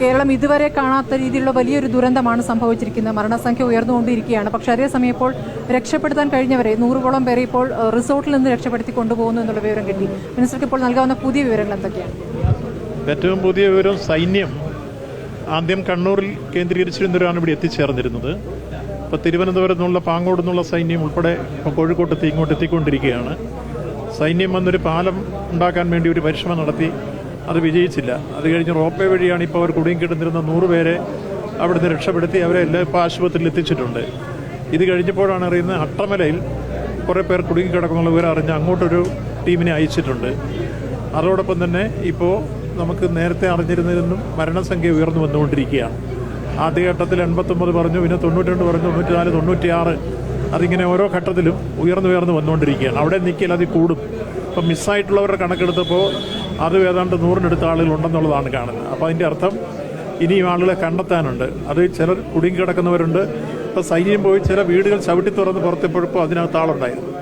കേരളം ഇതുവരെ കാണാത്ത രീതിയിലുള്ള വലിയൊരു ദുരന്തമാണ് സംഭവിച്ചിരിക്കുന്നത്. മരണസംഖ്യ ഉയർന്നുകൊണ്ടിരിക്കുകയാണ്. പക്ഷേ അതേസമയം ഇപ്പോൾ രക്ഷപ്പെടുത്താൻ കഴിഞ്ഞവരെ നൂറുകോളം പേരെ ഇപ്പോൾ റിസോർട്ടിൽ നിന്ന് രക്ഷപ്പെടുത്തി കൊണ്ടുപോകുന്നു എന്നുള്ള വിവരം കിട്ടി. മിനിസ്റ്റർക്ക് ഇപ്പോൾ നൽകാവുന്ന പുതിയ വിവരങ്ങൾ എന്തൊക്കെയാണ്? ഏറ്റവും പുതിയ വിവരം സൈന്യം ആദ്യം കണ്ണൂരിൽ കേന്ദ്രീകരിച്ചിരുന്നവരാണ് ഇവിടെ എത്തിച്ചേർന്നിരുന്നത്. ഇപ്പോൾ തിരുവനന്തപുരത്ത് നിന്നുള്ള പാങ്ങോട് നിന്നുള്ള സൈന്യം ഉൾപ്പെടെ ഇപ്പോൾ കോഴിക്കോട്ടെത്തി ഇങ്ങോട്ട് എത്തിക്കൊണ്ടിരിക്കുകയാണ്. സൈന്യം വന്നൊരു പാലം ഉണ്ടാക്കാൻ വേണ്ടി ഒരു പരിശ്രമം നടത്തി അത് വിജയിച്ചില്ല. അത് കഴിഞ്ഞ് റോപ്പ് വഴിയാണ് ഇപ്പോൾ അവർ കുടുങ്ങിക്കിടന്നിരുന്ന നൂറ് പേരെ അവിടുന്ന് രക്ഷപ്പെടുത്തി അവരെ എല്ലാം ഇപ്പോൾ ആശുപത്രിയിൽ എത്തിച്ചിട്ടുണ്ട്. ഇത് കഴിഞ്ഞപ്പോഴാണ് അറിയുന്നത് അട്ടമലയിൽ കുറേ പേർ കുടുങ്ങിക്കിടക്കുന്നുള്ള വിവരം അറിഞ്ഞ് അങ്ങോട്ടൊരു ടീമിനെ അയച്ചിട്ടുണ്ട്. അതോടൊപ്പം തന്നെ ഇപ്പോൾ നമുക്ക് നേരത്തെ അറിഞ്ഞിരുന്നതിനും മരണസംഖ്യ ഉയർന്നു വന്നുകൊണ്ടിരിക്കുകയാണ്. ആദ്യഘട്ടത്തിൽ എൺപത്തൊമ്പത് പറഞ്ഞു പിന്നെ തൊണ്ണൂറ്റി പറഞ്ഞു തൊണ്ണൂറ്റിനാല് തൊണ്ണൂറ്റിയാറ് അതിങ്ങനെ ഓരോ ഘട്ടത്തിലും ഉയർന്നു ഉയർന്നു വന്നുകൊണ്ടിരിക്കുകയാണ്. അവിടെ നിൽക്കിയാൽ അത് കൂടും. ഇപ്പം മിസ്സായിട്ടുള്ളവരുടെ കണക്കെടുത്തപ്പോൾ അത് ഏതാണ്ട് നൂറിനടുത്ത ആളുകളുണ്ടെന്നുള്ളതാണ് കാണുന്നത്. അപ്പോൾ അതിന്റെ അർത്ഥം ഇനിയും ആളുകളെ കണ്ടെത്താനുണ്ട്. അത് ചിലർ കുടുങ്ങിക്കിടക്കുന്നവരുണ്ട് ഇപ്പോൾ സൈന്യം പോയി ചില വീടുകൾ ചവിട്ടി തുറന്ന് പുറത്തെപ്പോഴപ്പോൾ അതിനകത്ത് ആളുണ്ടായിരുന്നു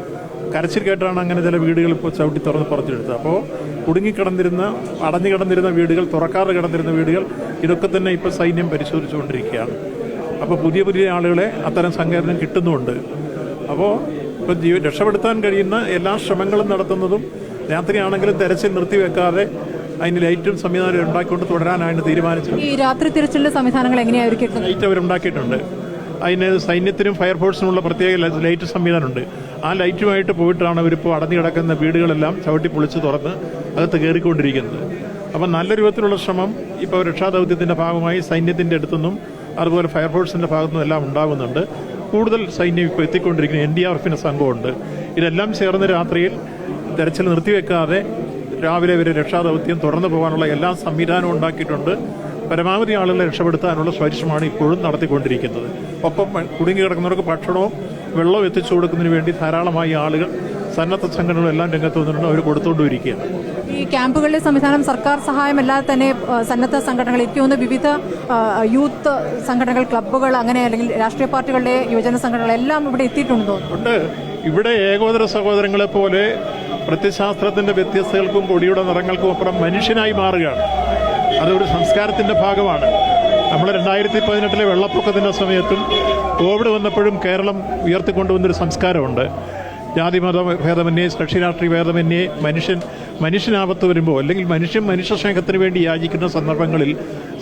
കരച്ചിൽ കേട്ടാണ് അങ്ങനെ ചില വീടുകൾ ഇപ്പോൾ ചവിട്ടി തുറന്ന് പുറത്തെടുത്തത് അപ്പോൾ കുടുങ്ങിക്കിടന്നിരുന്ന അടഞ്ഞു കിടന്നിരുന്ന വീടുകൾ തുറക്കാറ് കിടന്നിരുന്ന വീടുകൾ ഇതൊക്കെ തന്നെ ഇപ്പോൾ സൈന്യം പരിശോധിച്ചുകൊണ്ടിരിക്കുകയാണ്. അപ്പോൾ പുതിയ പുതിയ ആളുകളെ അത്തരം സങ്കേതം കിട്ടുന്നുമുണ്ട് അപ്പോൾ ഇപ്പോൾ ജീവൻ രക്ഷപ്പെടുത്താൻ കഴിയുന്ന എല്ലാ ശ്രമങ്ങളും നടത്തുന്നതും രാത്രിയാണെങ്കിലും തെരച്ചിൽ നിർത്തിവെക്കാതെ അതിന് ലൈറ്റും സംവിധാനം ഉണ്ടാക്കിക്കൊണ്ട് തുടരാനാണ് തീരുമാനിച്ചത്. ഈ രാത്രി തിരച്ചിലിന്റെ സംവിധാനങ്ങൾ എങ്ങനെയായിരിക്കും ലൈറ്റ് അവരുണ്ടാക്കിയിട്ടുണ്ട് അതിന് സൈന്യത്തിനും ഫയർഫോഴ്സിനുമുള്ള പ്രത്യേക ലൈറ്റ് സംവിധാനമുണ്ട്. ആ ലൈറ്റുമായിട്ട് പോയിട്ടാണ് അവരിപ്പോൾ അടഞ്ഞു കിടക്കുന്ന വീടുകളെല്ലാം ചവിട്ടി പൊളിച്ച് തുറന്ന് അകത്ത് കയറിക്കൊണ്ടിരിക്കുന്നത് അപ്പം നല്ല രൂപത്തിലുള്ള ശ്രമം ഇപ്പോൾ രക്ഷാദൗത്യത്തിന്റെ ഭാഗമായി സൈന്യത്തിന്റെ അടുത്തുനിന്നും അതുപോലെ ഫയർഫോഴ്സിന്റെ ഭാഗത്തുനിന്നും എല്ലാം ഉണ്ടാകുന്നുണ്ട്. കൂടുതൽ സൈന്യം ഇപ്പോൾ എത്തിക്കൊണ്ടിരിക്കുന്നു. എൻ ഡി ആർ എഫിന്റെ സംഘമുണ്ട്. ഇതെല്ലാം ചേർന്ന് രാത്രിയിൽ തെരച്ചിൽ നിർത്തിവെക്കാതെ രാവിലെ വരെ രക്ഷാദൗത്യം തുടർന്നു പോകാനുള്ള എല്ലാ സംവിധാനവും ഉണ്ടാക്കിയിട്ടുണ്ട്. പരമാവധി ആളുകളെ രക്ഷപ്പെടുത്താനുള്ള പരിശ്രമമാണ് ഇപ്പോഴും നടത്തിക്കൊണ്ടിരിക്കുന്നത്. ഒപ്പം കുടുങ്ങി കിടക്കുന്നവർക്ക് ഭക്ഷണവും വെള്ളവും എത്തിച്ചു കൊടുക്കുന്നതിന് വേണ്ടി ധാരാളമായി ആളുകൾ സന്നദ്ധ സംഘടനകളെല്ലാം രംഗത്ത് വന്നിട്ടുണ്ട് അവർ കൊടുത്തുകൊണ്ടിരിക്കുകയാണ് ഈ ക്യാമ്പുകളിലെ സംവിധാനം സർക്കാർ സഹായമല്ലാതെ തന്നെ സന്നദ്ധ സംഘടനകൾ എനിക്ക് തോന്നുന്നു വിവിധ യൂത്ത് സംഘടനകൾ ക്ലബ്ബുകൾ അങ്ങനെ അല്ലെങ്കിൽ രാഷ്ട്രീയ പാർട്ടികളുടെ യുവജന സംഘടനകൾ എല്ലാം ഇവിടെ എത്തിയിട്ടുണ്ടെന്ന് തോന്നുന്നു. ഉണ്ട്. ഇവിടെ ഏകോദര സഹോദരങ്ങളെ പോലെ പ്രത്യശാസ്ത്രത്തിന്റെ വ്യത്യസ്തകൾക്കും കൊടിയുടെ നിറങ്ങൾക്കും അപ്പുറം മനുഷ്യനായി മാറുകയാണ്. അതൊരു സംസ്കാരത്തിന്റെ ഭാഗമാണ്. നമ്മൾ രണ്ടായിരത്തി പതിനെട്ടിലെ വെള്ളപ്പൊക്കത്തിന്റെ സമയത്തും കോവിഡ് വന്നപ്പോഴും കേരളം ഉയർത്തിക്കൊണ്ടുവന്നൊരു സംസ്കാരമുണ്ട്. ജാതി മത ഭേദമന്യേ കക്ഷി രാഷ്ട്രീയ ഭേദമന്യേ മനുഷ്യൻ മനുഷ്യനാപത്ത് വരുമ്പോൾ അല്ലെങ്കിൽ മനുഷ്യൻ മനുഷ്യ സ്നേഹത്തിന് വേണ്ടി യാചിക്കുന്ന സന്ദർഭങ്ങളിൽ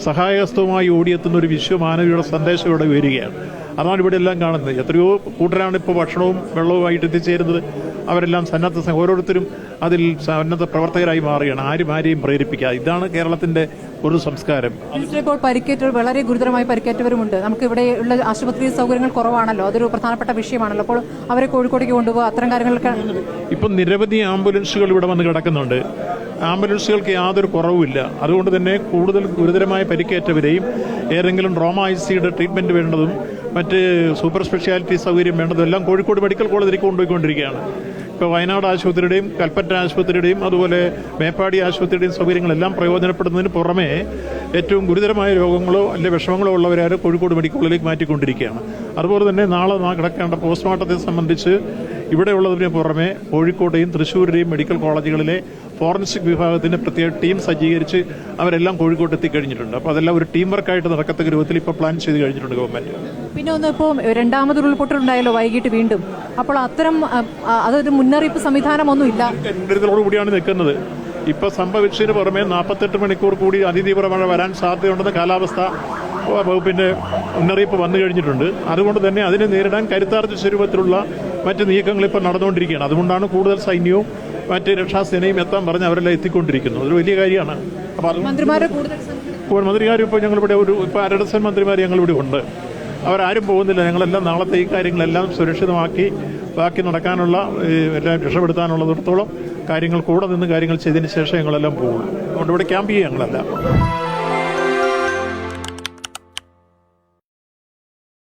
സഹായഹസ്തവുമായി ഓടിയെത്തുന്ന ഒരു വിശ്വമാനവിയുടെ സന്ദേശം ഇവിടെ വരികയാണ് അതാണ് ഇവിടെ എല്ലാം കാണുന്നത്. എത്രയോ കൂട്ടരാണ് ഇപ്പോൾ ഭക്ഷണവും വെള്ളവുമായിട്ട് എത്തിച്ചേരുന്നത്. അവരെല്ലാം സന്നദ്ധ ഓരോരുത്തരും അതിൽ സന്നദ്ധ പ്രവർത്തകരായി മാറുകയാണ്. ആരും ആരെയും പ്രേരിപ്പിക്കുക ഇതാണ് കേരളത്തിന്റെ ഒരു സംസ്കാരം. ഇപ്പോൾ പരിക്കേറ്റവർ വളരെ ഗുരുതരമായി പരിക്കേറ്റവരുമുണ്ട്. നമുക്ക് ഇവിടെ ഉള്ള ആശുപത്രി സൗകര്യങ്ങൾ കുറവാണല്ലോ. അതൊരു പ്രധാനപ്പെട്ട വിഷയമാണല്ലോ. അപ്പോൾ അവരെ കോഴിക്കോടേക്ക് കൊണ്ടുപോകുക അത്തരം കാര്യങ്ങളൊക്കെ ഇപ്പം നിരവധി ആംബുലൻസുകൾ ഇവിടെ വന്ന് കിടക്കുന്നുണ്ട്. ആംബുലൻസുകൾക്ക് യാതൊരു കുറവുമില്ല. അതുകൊണ്ട് തന്നെ കൂടുതൽ ഗുരുതരമായ പരിക്കേറ്റവരെയും ഏതെങ്കിലും ട്രോമ ഐ സിയുടെ ട്രീറ്റ്മെന്റ് വേണ്ടതും മറ്റ് സൂപ്പർ സ്പെഷ്യാലിറ്റി സൗകര്യം വേണ്ടതും എല്ലാം കോഴിക്കോട് മെഡിക്കൽ കോളേജിലേക്ക് കൊണ്ടുപോയിക്കൊണ്ടിരിക്കുകയാണ്. ഇപ്പോൾ വയനാട് ആശുപത്രിയുടെയും കൽപ്പറ്റ ആശുപത്രിയുടെയും അതുപോലെ മേപ്പാടി ആശുപത്രിയുടെയും സൗകര്യങ്ങളെല്ലാം പ്രയോജനപ്പെടുന്നതിന് പുറമെ ഏറ്റവും ഗുരുതരമായ രോഗങ്ങളോ അല്ലെ വിഷമങ്ങളോ ഉള്ളവരെ കോഴിക്കോട് മെഡിക്കൽ കോളേജിലേക്ക് മാറ്റിക്കൊണ്ടിരിക്കുകയാണ്. അതുപോലെ തന്നെ നാളെ കിടക്കേണ്ട പോസ്റ്റ്മോർട്ടത്തെ സംബന്ധിച്ച് ഇവിടെ ഉള്ളതിന് പുറമെ കോഴിക്കോട്ടെയും തൃശ്ശൂരിലെയും മെഡിക്കൽ കോളേജുകളിലെ ഫോറൻസിക് വിഭാഗത്തിന് പ്രത്യേക ടീം സജ്ജീകരിച്ച് അവരെല്ലാം കോഴിക്കോട്ട് എത്തിക്കഴിഞ്ഞിട്ടുണ്ട്. അപ്പോൾ അതെല്ലാം ഒരു ടീം വർക്കായിട്ട് നടക്കത്തക്ക രൂപത്തിൽ ഇപ്പോൾ പ്ലാൻ ചെയ്ത് കഴിഞ്ഞിട്ടുണ്ട് ഗവൺമെന്റ് പിന്നെ ഒന്ന് ഇപ്പോൾ രണ്ടാമത് ഉരുൾപൊട്ടലുണ്ടായല്ലോ വൈകിട്ട് വീണ്ടും? അപ്പോൾ അത്തരം അതൊരു മുന്നറിയിപ്പ് സംവിധാനമൊന്നും ഇല്ല കൂടിയാണ് നിൽക്കുന്നത്. ഇപ്പൊ സംഭവിച്ചതിന് പുറമെ നാൽപ്പത്തെട്ട് മണിക്കൂർ കൂടി അതിതീവ്ര മഴ വരാൻ സാധ്യതയുണ്ടെന്ന് കാലാവസ്ഥ വകുപ്പിന്റെ മുന്നറിയിപ്പ് വന്നു കഴിഞ്ഞിട്ടുണ്ട്. അതുകൊണ്ട് തന്നെ അതിനെ നേരിടാൻ കരുത്താർജിച്ച രൂപത്തിലുള്ള മറ്റ് നീക്കങ്ങൾ ഇപ്പോൾ നടന്നുകൊണ്ടിരിക്കുകയാണ്. അതുകൊണ്ടാണ് കൂടുതൽ സൈന്യവും മറ്റ് രക്ഷാസേനയും എത്താൻ പറഞ്ഞ് അവരെല്ലാം എത്തിക്കൊണ്ടിരിക്കുന്നു അതൊരു വലിയ കാര്യമാണ്. അപ്പോൾ മന്ത്രിമാരെ ഇപ്പോൾ ഞങ്ങളിവിടെ ഒരു ഇപ്പോൾ അരഡസൻ മന്ത്രിമാർ ഞങ്ങളിവിടെ ഉണ്ട്. അവരാരും പോകുന്നില്ല. ഞങ്ങളെല്ലാം നാളത്തെ ഈ കാര്യങ്ങളെല്ലാം സുരക്ഷിതമാക്കി ബാക്കി നടക്കാനുള്ള എല്ലാം രക്ഷപ്പെടുത്താനുള്ളിടത്തോളം കാര്യങ്ങൾ കൂടെ നിന്ന് കാര്യങ്ങൾ ചെയ്തതിന് ശേഷം ഞങ്ങളെല്ലാം പോകും. അതുകൊണ്ട് ഇവിടെ ക്യാമ്പ് ചെയ്യുക ഞങ്ങളെല്ലാം.